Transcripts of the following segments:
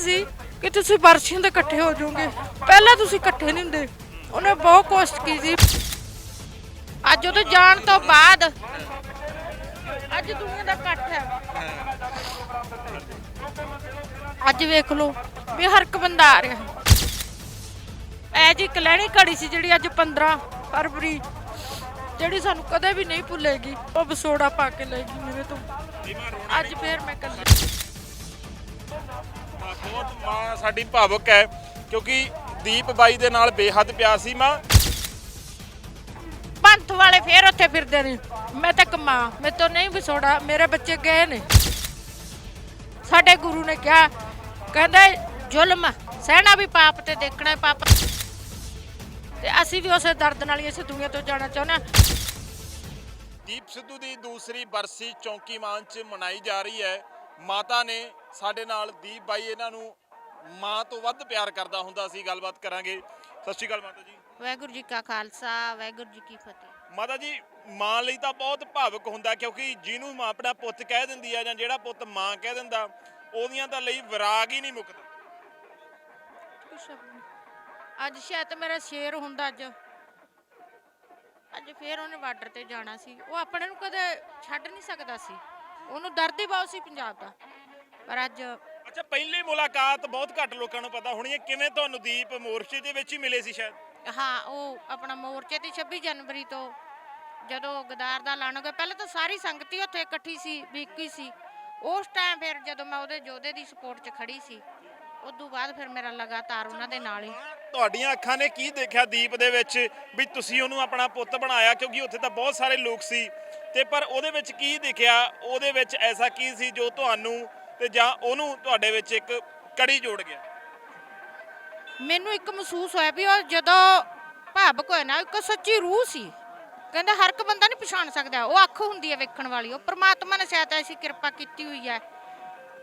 ਸੀ ਕਿ ਤੁਸੀਂ ਬਰਸ਼ੀਆਂ ਦੇ ਇਕੱਠੇ ਹੋ ਜਾਓਗੇ। ਪਹਿਲਾਂ ਤੁਸੀਂ ਇਕੱਠੇ ਨਹੀਂ ਹੁੰਦੇ। ਉਹਨੇ ਬਹੁਤ ਕੋਸ਼ਿਸ਼ ਕੀਤੀ। ਅੱਜ ਉਹਦੇ ਜਾਣ ਤੋਂ ਬਾਅਦ ਅੱਜ ਦੁਨੀਆ ਦਾ ਇਕੱਠ ਹੈ। ਅੱਜ ਵੇਖ ਲਓ ਵੀ ਹਰ ਇੱਕ ਬੰਦਾ ਆ ਰਿਹਾ। ਐ ਜੀ ਕਲੈਣੀ ਘੜੀ ਸੀ ਜਿਹੜੀ ਅੱਜ 15 ਫਰਵਰੀ, ਜਿਹੜੀ ਸਾਨੂੰ ਕਦੇ ਵੀ ਨਹੀਂ ਭੁੱਲੇਗੀ। ਉਹ ਵਿਸੋੜਾ ਪਾ ਕੇ ਲੈ ਗਈ ਮੇਰੇ ਤੋਂ। ਅੱਜ ਫੇਰ ਮੈਂ ਕੱਲੀ ਬਹੁਤ ਮਾਂ ਸਾਡੀ ਭਾਵੁਕ ਹੈ ਕਿਉਂਕਿ ਦੀਪ ਬਾਈ ਦੇ ਨਾਲ ਬੇਹੱਦ ਪਿਆਰ ਸੀ ਮਾਂ। ਪੰਥ ਵਾਲੇ ਫੇਰ ਉੱਥੇ ਫਿਰਦੇ ਨੇ। ਮੈਂ ਤਾਂ ਕਮਾ ਮੈਂ ਤੋਂ ਨਹੀਂ ਵਿਸੋੜਾ ਮੇਰੇ ਬੱਚੇ ਗਏ ਨੇ। ਸਾਡੇ ਗੁਰੂ ਨੇ ਕਿਹਾ ਕਹਿੰਦੇ ਜ਼ੁਲਮ ਸਹਿਣਾ ਵੀ ਪਾਪ ਤੇ ਦੇਖਣਾ ਪਾਪ। ਤੇ ਅਸੀਂ ਵੀ ਉਸੇ ਦਰਦ ਨਾਲ ਹੀ ਇਸ ਦੁਨੀਆ ਤੋਂ ਜਾਣਾ ਚਾਹੁੰਦੇ ਹਾਂ। ਦੀਪ ਸਿੱਧੂ ਦੀ ਦੂਸਰੀ ਬਰਸੀ ਚੌਂਕੀ ਮਾਨ ਚ ਮਨਾਈ ਜਾ ਰਹੀ ਹੈ। ਮਾਤਾ ਨੇ ਸਾਡੇ ਨਾਲ ਦੀਪ ਬਾਈ ਇਹਨਾਂ ਨੂੰ ਮਾਂ ਤੋਂ ਵੱਧ ਪਿਆਰ ਕਰਦਾ ਹੁੰਦਾ ਸੀ ਗੱਲਬਾਤ ਕਰਾਂਗੇ। ਸਤਿ ਸ਼੍ਰੀ ਅਕਾਲ ਮਾਤਾ ਜੀ। ਵਾਹਿਗੁਰੂ ਜੀ ਕਾ ਖਾਲਸਾ ਵਾਹਿਗੁਰੂ ਜੀ ਕੀ ਫਤਿਹ। ਮਾਤਾ ਜੀ ਮਾਂ ਲਈ ਤਾਂ ਬਹੁਤ ਭਾਵੁਕ ਹੁੰਦਾ ਕਿਉਂਕਿ ਜਿਹਨੂੰ ਮਾਂ ਆਪਣਾ ਪੁੱਤ ਕਹਿ ਦਿੰਦੀ ਆ ਜਾਂ ਜਿਹੜਾ ਪੁੱਤ ਮਾਂ ਕਹਿ ਦਿੰਦਾ ਉਹਦੀਆਂ ਤਾਂ ਲਈ ਵਿਰਾਗ ਹੀ ਨਹੀਂ ਮੁੱਕਦਾ। ਅੱਜ ਸ਼ਾਇਦ ਮੇਰਾ ਸ਼ੇਰ ਹੁੰਦਾ ਅੱਜ। ਅੱਜ ਫੇਰ ਉਹਨੇ ਬਾਰਡਰ ਤੇ ਜਾਣਾ ਸੀ। ਉਹ ਆਪਣੇ ਨੂੰ ਕਦੇ ਛੱਡ ਨਹੀਂ ਸਕਦਾ ਸੀ। ਉਹਨੂੰ ਦਰਦ ਹੀ ਬਹੁਤ ਸੀ ਪੰਜਾਬ ਦਾ। ਪਰ ਅੱਜ ਅੱਛਾ ਪਹਿਲੀ ਮੁਲਾਕਾਤ ਬਹੁਤ ਘੱਟ ਲੋਕਾਂ ਨੂੰ ਪਤਾ ਹੋਣੀ ਹੈ। ਕਿਵੇਂ ਤੁਹਾਨੂੰ ਦੀਪ ਮੋਰਚੇ ਦੇ ਵਿੱਚ ਹੀ ਮਿਲੇ ਸੀ ਸ਼ਾਇਦ? ਹਾਂ ਉਹ ਆਪਣਾ ਮੋਰਚੇ ਤੇ 26 ਜਨਵਰੀ ਤੋਂ ਜਦੋਂ ਗਦਾਰ ਦਾ ਐਲਾਨ ਹੋ ਗਿਆ ਪਹਿਲਾਂ ਤਾਂ ਸਾਰੀ ਸੰਗਤ ਹੀ ਉੱਥੇ ਇਕੱਠੀ ਸੀ ਹੀ ਸੀ। ਉਸ ਟਾਈਮ ਫਿਰ ਜਦੋਂ ਮੈਂ ਉਹਦੇ ਯੋਧੇ ਦੀ ਸਪੋਰਟ 'ਚ ਖੜੀ ਸੀ ਉਦੋਂ ਬਾਅਦ ਫਿਰ ਮੇਰਾ ਲਗਾਤਾਰ ਉਹਨਾਂ ਦੇ ਨਾਲ ਹੀ। ਤੁਹਾਡੀਆਂ ਅੱਖਾਂ ਨੇ ਕੀ ਦੇਖਿਆ ਦੀਪ ਦੇ ਵਿੱਚ ਵੀ ਤੁਸੀਂ ਉਹਨੂੰ ਆਪਣਾ ਪੁੱਤ ਬਣਾਇਆ? ਕਿਉਂਕਿ ਉੱਥੇ ਤਾਂ ਬਹੁਤ ਸਾਰੇ ਲੋਕ ਸੀ। ਤੇ ਪਰ ਉਹਦੇ ਵਿੱਚ ਕੀ ਦਿਖਿਆ? ਉਹਦੇ ਵਿੱਚ ਐਸਾ ਕੀ ਸੀ ਜੋ ਤੁਹਾਨੂੰ ਤੇ ਜਾਂ ਉਹਨੂੰ ਤੁਹਾਡੇ ਵਿੱਚ ਇੱਕ ਕੜੀ ਜੋੜ ਗਿਆ? ਮੈਨੂੰ ਇੱਕ ਮਹਿਸੂਸ ਹੋਇਆ ਵੀ ਉਹ ਜਦੋਂ ਭਾਵਕ ਹੋਇਆ ਨਾ, ਇੱਕ ਸੱਚੀ ਰੂਹ ਸੀ। ਕਹਿੰਦੇ ਹਰ ਇੱਕ ਬੰਦਾ ਨਹੀਂ ਪਛਾਣ ਸਕਦਾ। ਉਹ ਅੱਖ ਹੁੰਦੀ ਹੈ ਵੇਖਣ ਵਾਲੀ। ਉਹ ਪ੍ਰਮਾਤਮਾ ਨੇ ਸ਼ਾਇਦ ਐਸੀ ਕਿਰਪਾ ਕੀਤੀ ਹੋਈ ਹੈ।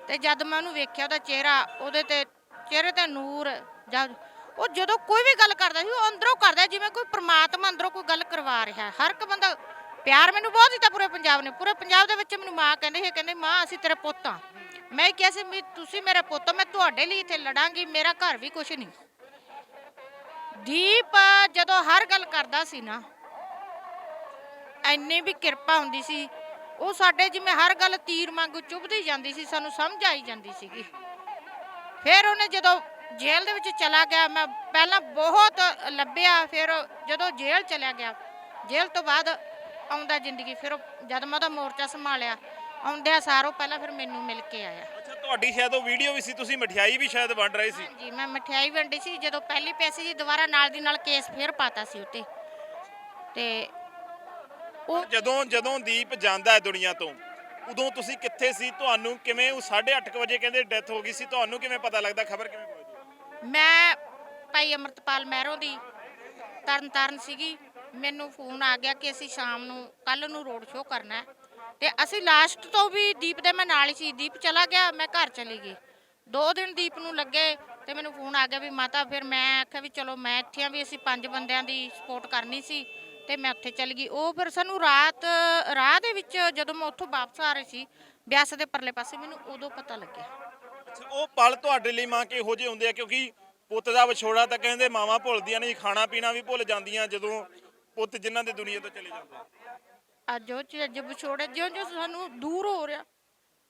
ਤੇ ਜਦ ਮੈਂ ਉਹਨੂੰ ਵੇਖਿਆ ਉਹਦਾ ਚਿਹਰਾ, ਉਹਦੇ ਤੇ ਚਿਹਰੇ ਤੇ ਨੂਰ, ਜਦ ਉਹ ਜਦੋਂ ਕੋਈ ਵੀ ਗੱਲ ਕਰਦਾ ਸੀ, ਉਹ ਅੰਦਰੋਂ ਕਰਦਾ ਜਿਵੇਂ ਕੋਈ ਪ੍ਰਮਾਤਮਾ ਅੰਦਰੋਂ ਕੋਈ ਗੱਲ ਕਰਵਾ ਰਿਹਾ। ਹਰ ਇੱਕ ਬੰਦਾ ਪਿਆਰ ਮੈਨੂੰ ਬਹੁਤ ਦਿੱਤਾ ਪੂਰੇ ਪੰਜਾਬ ਨੇ। ਪੂਰੇ ਪੰਜਾਬ ਦੇ ਵਿੱਚ ਮੈਨੂੰ ਮਾਂ ਕਹਿੰਦੇ ਸੀ ਕਹਿੰਦੇ ਮਾਂ ਅਸੀਂ ਤੇਰੇ ਪੁੱਤ ਆ। ਮੈਂ ਕਿਹਾ ਸੀ ਵੀ ਤੁਸੀਂ ਮੇਰੇ ਪੁੱਤ ਹੋ, ਮੈਂ ਤੁਹਾਡੇ ਲਈ ਇੱਥੇ ਲੜਾਂਗੀ ਮੇਰਾ ਘਰ ਵੀ ਕੁਛ ਨਹੀਂ। ਦੀਪ ਜਦੋਂ ਹਰ ਗੱਲ ਕਰਦਾ ਸੀ ਨਾ ਐਨੀ ਵੀ ਕਿਰਪਾ ਹੁੰਦੀ ਸੀ ਉਹ ਸਾਡੇ ਜਿਵੇਂ ਹਰ ਗੱਲ ਤੀਰ ਵਾਂਗੂ ਚੁਭਦੀ ਜਾਂਦੀ ਸੀ ਸਾਨੂੰ ਸਮਝ ਆਈ ਜਾਂਦੀ ਸੀਗੀ। ਫਿਰ ਉਹਨੇ ਜਦੋਂ ਜੇਲ੍ਹ ਦੇ ਵਿੱਚ ਚਲਾ ਗਿਆ ਮੈਂ ਪਹਿਲਾਂ ਬਹੁਤ ਲੱਭਿਆ ਫਿਰ ਜਦੋਂ ਜੇਲ੍ਹ ਚਲਾ ਗਿਆ ਜੇਲ੍ਹ ਤੋਂ ਬਾਅਦ ਆਉਂਦਾ ਜ਼ਿੰਦਗੀ ਫਿਰ ਉਹ ਜਦ ਮੈਂ ਉਹਦਾ ਮੋਰਚਾ ਸੰਭਾਲਿਆ ਆਉਂਦਿਆਂ ਸਾਰੋਂ ਪਹਿਲਾਂ ਫਿਰ ਮੈਨੂੰ ਮਿਲ ਕੇ ਆਇਆ। ਅੱਛਾ ਤੁਹਾਡੀ ਸ਼ਾਇਦ ਉਹ ਵੀਡੀਓ ਵੀ ਸੀ ਤੁਸੀਂ ਮਠਿਆਈ ਵੀ ਸ਼ਾਇਦ ਵੰਡ ਰਹੇ ਸੀ। ਜੀ ਮੈਂ ਮਠਿਆਈ ਵੰਡੀ ਸੀ ਜਦੋਂ ਪਹਿਲੀ ਪੈਸੇ ਜੀ ਦੁਬਾਰਾ ਨਾਲ ਦੀ ਨਾਲ ਕੇਸ ਫੇਰ ਪਾਤਾ ਸੀ ਉੱਤੇ। ਤੇ ਉਹ ਜਦੋਂ ਜਦੋਂ ਦੀਪ ਜਾਂਦਾ ਹੈ ਦੁਨੀਆ ਤੋਂ ਉਦੋਂ ਤੁਸੀਂ ਕਿੱਥੇ ਸੀ? ਤੁਹਾਨੂੰ ਕਿਵੇਂ ਉਹ 8:30 ਵਜੇ ਕਹਿੰਦੇ ਡੈਥ ਹੋ ਗਈ ਸੀ ਤੁਹਾਨੂੰ ਕਿਵੇਂ ਪਤਾ ਲੱਗਦਾ ਖਬਰ ਕਿਵੇਂ ਪਹੁੰਚੀ? ਮੈਂ ਭਾਈ ਅਮਰਤਪਾਲ ਮਹਿਰੋਂ ਦੀ ਤਰਨ ਤਾਰਨ ਸੀਗੀ। ਮੈਨੂੰ ਫੋਨ ਆ ਗਿਆ ਕਿ ਅਸੀਂ ਸ਼ਾਮ ਨੂੰ ਕੱਲ ਨੂੰ ਰੋਡ ਸ਼ੋਅ ਕਰਨਾ ਹੈ। ਤੇ ਅਸੀਂ ਲਾਸਟ ਤੋਂ ਵੀ ਦੀਪ ਦੇ ਮੈਂ ਨਾਲ ਹੀ ਸੀ। ਦੀਪ ਚਲਾ ਗਿਆ, ਮੈਂ ਘਰ ਚਲੀ ਗਈ। ਦੋ ਦਿਨ ਦੀਪ ਨੂੰ ਲੱਗੇ ਤੇ ਮੈਨੂੰ ਫੋਨ ਆ ਗਿਆ ਵੀ ਮਾਤਾ, ਫਿਰ ਮੈਂ ਆਖਿਆ ਵੀ ਚਲੋ ਮੈਂ ਇੱਥੇ ਆ ਵੀ ਅਸੀਂ ਪੰਜ ਬੰਦਿਆਂ ਦੀ ਸਪੋਰਟ ਕਰਨੀ ਸੀ ਤੇ ਮੈਂ ਉੱਥੇ ਚਲ ਗਈ। ਉਹ ਫਿਰ ਸਾਨੂੰ ਰਾਤ, ਰਾਹ ਦੇ ਵਿੱਚ ਜਦੋਂ ਮੈਂ ਉੱਥੋਂ ਵਾਪਸ ਆ ਰਹੀ ਸੀ, ਬਿਆਸ ਦੇ ਪਰਲੇ ਪਾਸੇ ਮੈਨੂੰ ਉਦੋਂ ਪਤਾ ਲੱਗਿਆ। ਉਹ ਪਲ ਤੁਹਾਡੇ ਲਈ ਮਾਂ ਕਿਹੋ ਜਿਹੇ ਹੁੰਦੇ ਆ? ਕਿਉਂਕਿ ਪੁੱਤ ਦਾ ਵਿਛੋੜਾ ਤਾਂ ਕਹਿੰਦੇ ਮਾਵਾਂ ਭੁੱਲਦੀਆਂ ਨਹੀਂ ਖਾਣਾ ਪੀਣਾ ਵੀ ਭੁੱਲ ਜਾਂਦੀਆਂ ਜਦੋਂ ਪੁੱਤ ਜਿਨ੍ਹਾਂ ਦੇ ਦੁਨੀਆ ਤੋਂ ਚਲੇ ਜਾਂਦੇ ਅੱਜ ਉਹ ਚ ਵਿਛੋੜੇ, ਜਿਉਂ ਜਿਉਂ ਸਾਨੂੰ ਦੂਰ ਹੋ ਰਿਹਾ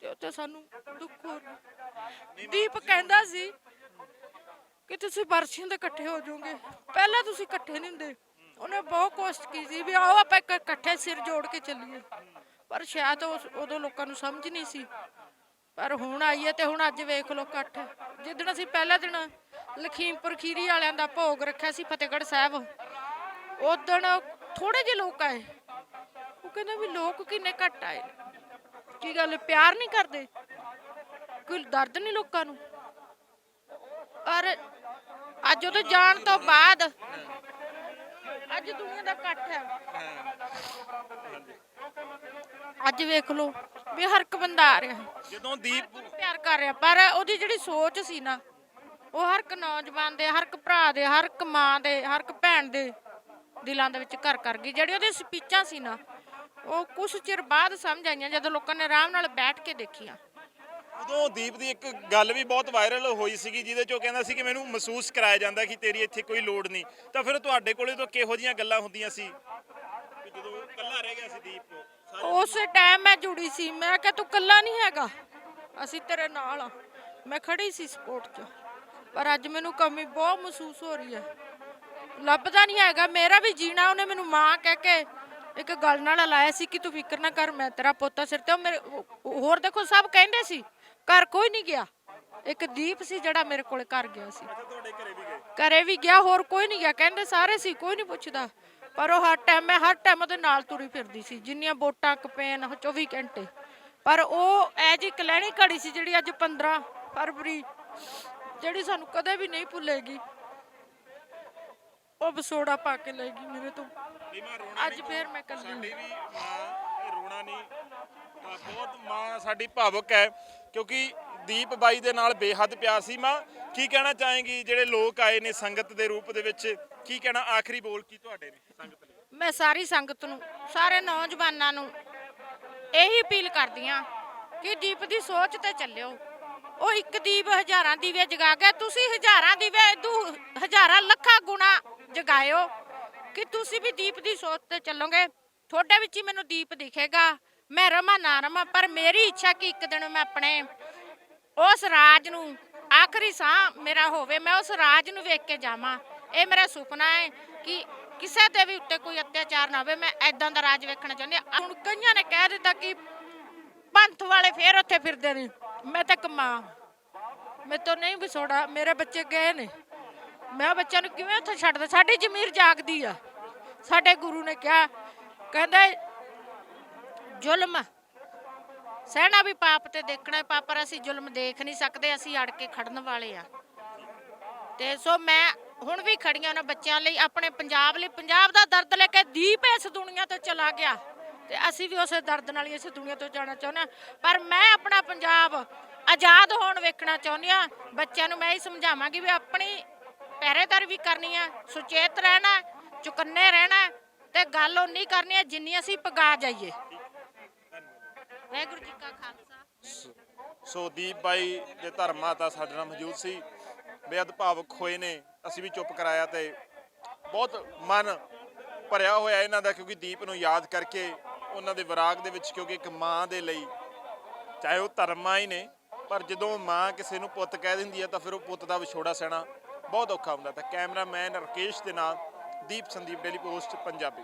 ਤੇ ਉੱਥੇ ਸਾਨੂੰ ਦੁੱਖ ਹੋ ਰਿਹਾ। ਦੀਪ ਕਹਿੰਦਾ ਸੀ ਕਿ ਤੁਸੀਂ ਬਰਸ਼ੀਆਂ ਦੇ ਇਕੱਠੇ ਹੋ ਜਾਓਗੇ। ਪਹਿਲਾਂ ਤੁਸੀਂ ਇਕੱਠੇ ਨਹੀਂ ਹੁੰਦੇ। ਉਹਨੇ ਬਹੁਤ ਕੋਸ਼ਿਸ਼ ਕੀਤੀ ਵੀ ਆਓ ਆਪਾਂ ਇੱਕ ਇਕੱਠੇ ਸਿਰ ਜੋੜ ਕੇ ਚੱਲੀਏ। ਪਰ ਸ਼ਾਇਦ ਉਸ ਉਦੋਂ ਲੋਕਾਂ ਨੂੰ ਸਮਝ ਨਹੀਂ ਸੀ। ਪਰ ਹੁਣ ਆਈਏ ਤੇ ਹੁਣ ਅੱਜ ਵੇਖ ਲਓ ਇਕੱਠ। ਜਿੱਦਣ ਅਸੀਂ ਪਹਿਲਾ ਦਿਨ ਲਖੀਮਪੁਰ ਖੀਰੀ ਵਾਲਿਆਂ ਦਾ ਭੋਗ ਰੱਖਿਆ ਸੀ, ਫਤਿਹਗੜ੍ਹ ਸਾਹਿਬ ਉਦੋਂ ਥੋੜੇ ਜਿਹੇ ਲੋਕ ਆਏ। ਉਹ ਕਹਿੰਦੇ ਵੀ ਲੋਕ ਕਿੰਨੇ ਘੱਟ ਆਏ। ਕੀ ਗੱਲ ਪਿਆਰ ਨਹੀਂ ਕਰਦੇ? ਕੋਈ ਦਰਦ ਨਹੀਂ ਲੋਕਾਂ ਨੂੰ? ਔਰ ਅੱਜ ਉਹਦੇ ਜਾਣ ਤੋਂ ਬਾਅਦ ਅੱਜ ਦੁਨੀਆ ਦਾ ਇਕੱਠ ਹੈ। ਅੱਜ ਵੇਖ ਲਓ ਵੀ ਹਰ ਇੱਕ ਬੰਦਾ ਆ ਰਿਹਾ। ਜਦੋਂ ਦੀਪ ਪਿਆਰ ਕਰ ਰਿਹਾ। ਪਰ ਉਹਦੀ ਜਿਹੜੀ ਸੋਚ ਸੀ ਨਾ ਉਹ ਹਰ ਇੱਕ ਨੌਜਵਾਨ ਦੇ ਹਰ ਇੱਕ ਭਰਾ ਦੇ ਹਰ ਇੱਕ ਮਾਂ ਦੇ ਹਰ ਇੱਕ ਭੈਣ ਦੇ ਦਿਲਾਂ ਦੇ ਵਿੱਚ ਘਰ ਕਰ ਗਈ। ਜਿਹੜੀ ਉਹਦੀ ਸਪੀਚਾਂ ਸੀ ਨਾ ਉਹ ਕੁਝ ਚਿਰ ਬਾਅਦ ਸਮਝ ਆਈਆਂ ਜਦੋਂ ਲੋਕਾਂ ਨੇ ਆਰਾਮ ਨਾਲ ਬੈਠ ਕੇ ਦੇਖੀਆਂ। ਉਦੋਂ ਦੀਪ ਦੀ ਇੱਕ ਗੱਲ ਵੀ ਬਹੁਤ ਵਾਇਰਲ ਹੋਈ ਸੀਗੀ ਜਿਹਦੇ ਚੋਂ ਕਹਿੰਦਾ ਸੀ ਕਿ ਮੈਨੂੰ ਮਹਿਸੂਸ ਕਰਾਇਆ ਜਾਂਦਾ ਕਿ ਤੇਰੀ ਇੱਥੇ ਕੋਈ ਲੋੜ ਨਹੀਂ। ਤਾਂ ਫਿਰ ਤੁਹਾਡੇ ਕੋਲੇ ਤੋਂ ਕਿਹੋ ਜੀਆਂ ਗੱਲਾਂ ਹੁੰਦੀਆਂ ਸੀ? ਕਿ ਜਦੋਂ ਇਕੱਲਾ ਰਹਿ ਗਿਆ ਸੀ ਦੀਪ ਸਾਰੇ ਉਸ ਟਾਈਮ ਮੈਂ ਜੁੜੀ ਸੀ। ਮੈਂ ਕਿਹਾ ਤੂੰ ਕੱਲਾ ਨਹੀਂ ਹੈਗਾ? ਅਸੀਂ ਤੇਰੇ ਨਾਲ ਆ। ਮੈਂ ਖੜੀ ਸੀ ਸਪੋਰਟ 'ਚ। ਪਰ ਅੱਜ ਮੈਨੂੰ ਕਮੀ ਬਹੁਤ ਮਹਿਸੂਸ ਹੋ ਰਹੀ ਹੈ। ਲੱਭਦਾ ਨਹੀਂ ਹੈਗਾ। ਮੇਰਾ ਵੀ ਜੀਣਾ ਉਹਨੇ ਮੈਨੂੰ ਮਾਂ ਕਹਿ ਕੇ ਇੱਕ ਗੱਲ ਨਾਲ ਲਾਇਆ ਸੀ ਕਿ ਤੂੰ ਫਿਕਰ ਨਾ ਕਰ ਮੈਂ ਤੇਰਾ ਪੋਤਾ ਸਿਰ ਤੇ ਉਹ ਮੇਰੇ ਹੋਰ ਦੇਖੋ ਸਭ ਕਹਿੰਦੇ ਸੀ ਘਰ ਕੋਈ ਨਹੀਂ ਗਿਆ। ਇੱਕ ਦੀਪ ਸੀ ਜਿਹੜਾ ਮੇਰੇ ਕੋਲੇ ਘਰ ਗਿਆ ਸੀ। ਅੱਛਾ ਤੁਹਾਡੇ ਘਰੇ ਵੀ ਗਏ? ਘਰੇ ਵੀ ਗਿਆ ਹੋਰ ਕੋਈ ਨਹੀਂ ਗਿਆ। ਕਹਿੰਦੇ ਸਾਰੇ ਸੀ ਕੋਈ ਨਹੀਂ ਪੁੱਛਦਾ। ਪਰ ਉਹ ਹਰ ਟਾਈਮ ਮੈਂ ਹਰ ਟਾਈਮ ਉਹਦੇ ਨਾਲ ਤੁਰੀ ਫਿਰਦੀ ਸੀ। ਜਿੰਨੀਆਂ ਵੋਟਾਂ ਕਪੇਨ 24 ਘੰਟੇ। ਪਰ ਉਹ ਐ ਜੀ ਕਲੈਣੀ ਘੜੀ ਸੀ ਜਿਹੜੀ ਅੱਜ 15 ਫਰਵਰੀ ਜਿਹੜੀ ਸਾਨੂੰ ਕਦੇ ਵੀ ਨਹੀਂ ਭੁੱਲੇਗੀ। ਉਹ ਵਿਸੋੜਾ ਪਾ ਕੇ ਲੈ ਗਈ ਮੇਰੇ ਤੋਂ। ਨਹੀਂ ਮਾਂ ਰੋਣਾ ਅੱਜ ਫੇਰ ਮੈਂ ਕੱਲੀ ਸਾਡੀ ਵੀ ਮਾਂ ਰੋਣਾ ਨਹੀਂ। ਤਾਂ ਬਹੁਤ ਮਾਂ ਸਾਡੀ ਭਾਵੁਕ ਹੈ ਕਿਉਂਕਿ ਦੀਪ ਬਾਈ ਦੇ ਨਾਲ ਬੇਹੱਦ ਪਿਆਰ ਸੀ ਮਾਂ। ਕੀ ਕਹਿਣਾ ਚਾਹੇਗੀ ਜਿਹੜੇ ਲੋਕ ਆਏ ਨੇ ਸੰਗਤ ਦੇ ਰੂਪ ਦੇ ਵਿੱਚ? ਕੀ ਕਹਿਣਾ ਆਖਰੀ ਬੋਲ ਕੀ ਤੁਹਾਡੇ ਨੇ ਸੰਗਤ ਲਈ? ਮੈਂ ਸਾਰੀ ਸੰਗਤ ਨੂੰ ਸਾਰੇ ਨੌਜਵਾਨਾਂ ਨੂੰ ਇਹੀ ਅਪੀਲ ਕਰਦੀ ਆ ਕਿ ਦੀਪ ਦੀ ਸੋਚ ਤੇ ਚੱਲਿਓ। ਉਹ ਇੱਕ ਦੀਪ ਹਜ਼ਾਰਾਂ ਦੀਵੇ ਜਗਾ ਗਿਆ ਤੁਸੀਂ ਹਜ਼ਾਰਾਂ ਦੀਵੇ ਦੂ ਹਜ਼ਾਰਾਂ ਲੱਖਾਂ ਗੁਣਾ ਜਗਾਇਓ ਕਿ ਤੁਸੀਂ ਵੀ ਦੀਪ ਦੀ ਸੋਚ ਤੇ ਚੱਲੋਗੇ। ਤੁਹਾਡੇ ਵਿੱਚ ਹੀ ਮੈਨੂੰ ਦੀਪ ਦਿਖੇਗਾ। ਮੈਂ ਰਮਾ ਨਾ ਰਮਾ ਪਰ ਮੇਰੀ ਇੱਛਾ ਕਿ ਇੱਕ ਦਿਨ ਮੈਂ ਆਪਣੇ ਉਸ ਰਾਜ ਨੂੰ ਆਖਰੀ ਸਾਹ ਮੇਰਾ ਹੋਵੇ, ਮੈਂ ਉਸ ਰਾਜ ਨੂੰ ਵੇਖ ਕੇ ਜਾਵਾਂ। ਇਹ ਮੇਰਾ ਸੁਪਨਾ ਹੈ ਕਿ ਕਿਸੇ ਦੇ ਵੀ ਉੱਤੇ ਕੋਈ ਅਤਿਆਚਾਰ ਨਾ ਹੋਵੇ, ਮੈਂ ਐਦਾਂ ਦਾ ਰਾਜ ਵੇਖਣਾ ਚਾਹੁੰਦੀ ਹਾਂ। ਹੁਣ ਕਈਆਂ ਨੇ ਕਹਿ ਦਿੱਤਾ ਕਿ ਪੰਥ ਵਾਲੇ ਫੇਰ ਉੱਥੇ ਫਿਰਦੇ ਨੇ। ਮੈਂ ਤਾਂ ਕਮਾ ਮੈਂ ਤਾਂ ਨਹੀਂ ਵਿਛੋੜਾ, ਮੇਰੇ ਬੱਚੇ ਗਏ ਨੇ। ਮੈਂ ਬੱਚਿਆਂ ਨੂੰ ਕਿਵੇਂ ਉੱਥੇ ਛੱਡਦਾ? ਸਾਡੀ ਜ਼ਮੀਰ ਜਾਗਦੀ ਆ। ਸਾਡੇ ਗੁਰੂ ਨੇ ਕਿਹਾ, ਕਹਿੰਦੇ, ਜ਼ੁਲਮ, ਸਹਿਣਾ ਵੀ ਪਾਪ ਤੇ ਦੇਖਣਾ ਪਾਪ ਪਰ ਅਸੀਂ ਜ਼ੁਲਮ ਦੇਖ ਨਹੀਂ ਸਕਦੇ, ਅਸੀਂ ਅੜ ਕੇ ਖੜਨ ਵਾਲੇ ਆ। ਤੇ ਸੋ ਮੈਂ ਹੁਣ ਵੀ ਖੜੀਆਂ ਉਹਨਾਂ ਬੱਚਿਆਂ ਲਈ, ਆਪਣੇ ਪੰਜਾਬ ਲਈ। ਪੰਜਾਬ ਦਾ ਦਰਦ ਲੈ ਕੇ ਦੀਪ ਇਸ ਦੁਨੀਆ ਤੋਂ ਚਲਾ ਗਿਆ। ਤੇ ਅਸੀਂ ਵੀ ਉਸੇ ਦਰਦ ਨਾਲ ਹੀ ਇਸ ਦੁਨੀਆ ਤੋਂ ਜਾਣਾ ਚਾਹੁੰਦੇ ਹਾਂ। ਪਰ ਮੈਂ ਆਪਣਾ ਪੰਜਾਬ ਆਜ਼ਾਦ ਹੋਣ ਵੇਖਣਾ ਚਾਹੁੰਦੀ ਹਾਂ। ਬੱਚਿਆਂ ਨੂੰ ਮੈਂ ਇਹ ਸਮਝਾਵਾਂਗੀ ਵੀ ਆਪਣੀ ਪਹਿਰੇਦਾਰੀ ਵੀ ਕਰਨੀ ਹੈ ਸੁਚੇਤ ਰਹਿਣਾ, ਚੁਕੰਨੇ ਰਹਿਣਾ, ਤੇ ਗੱਲ ਉਨੀ ਕਰਨੀ ਹੈ ਜਿੰਨੀ ਅਸੀਂ ਪਗਾ ਜਾਈਏ। ਵਾਹਿਗੁਰੂ ਜੀ ਕਾ ਖਾਲਸਾ। ਸੋ ਦੀਪ ਬਾਈ ਦੇ ਧਰਮ ਮਾਤਾ ਸਾਡੇ ਨਾਲ ਮੌਜੂਦ ਸੀ। ਬੇਅਦ ਭਾਵੁਕ ਹੋਏ ਨੇ, ਅਸੀਂ ਵੀ ਚੁੱਪ ਕਰਾਇਆ ਤੇ ਬਹੁਤ ਮਨ ਭਰਿਆ ਹੋਇਆ ਇਹਨਾਂ ਦਾ, ਕਿਉਂਕਿ ਦੀਪ ਨੂੰ ਯਾਦ ਕਰਕੇ ਉਹਨਾਂ ਦੇ ਵਿਰਾਗ ਦੇ ਵਿੱਚ, ਕਿਉਂਕਿ ਇੱਕ ਮਾਂ ਦੇ ਲਈ ਚਾਹੇ ਉਹ ਧਰਮਾਂ ਹੀ ਨੇ, ਪਰ ਜਦੋਂ ਮਾਂ ਕਿਸੇ ਨੂੰ ਪੁੱਤ ਕਹਿ ਦਿੰਦੀ ਹੈ ਤਾਂ ਫਿਰ ਉਹ ਪੁੱਤ ਦਾ ਵਿਛੋੜਾ ਸਹਿਣਾ ਬਹੁਤ ਔਖਾ ਹੁੰਦਾ ਤਾਂ ਕੈਮਰਾਮੈਨ ਰਕੇਸ਼ ਦੇ ਨਾਲ ਦੀਪ ਸੰਦੀਪ ਡੇਲੀ ਪੋਸਟ ਪੰਜਾਬੀ।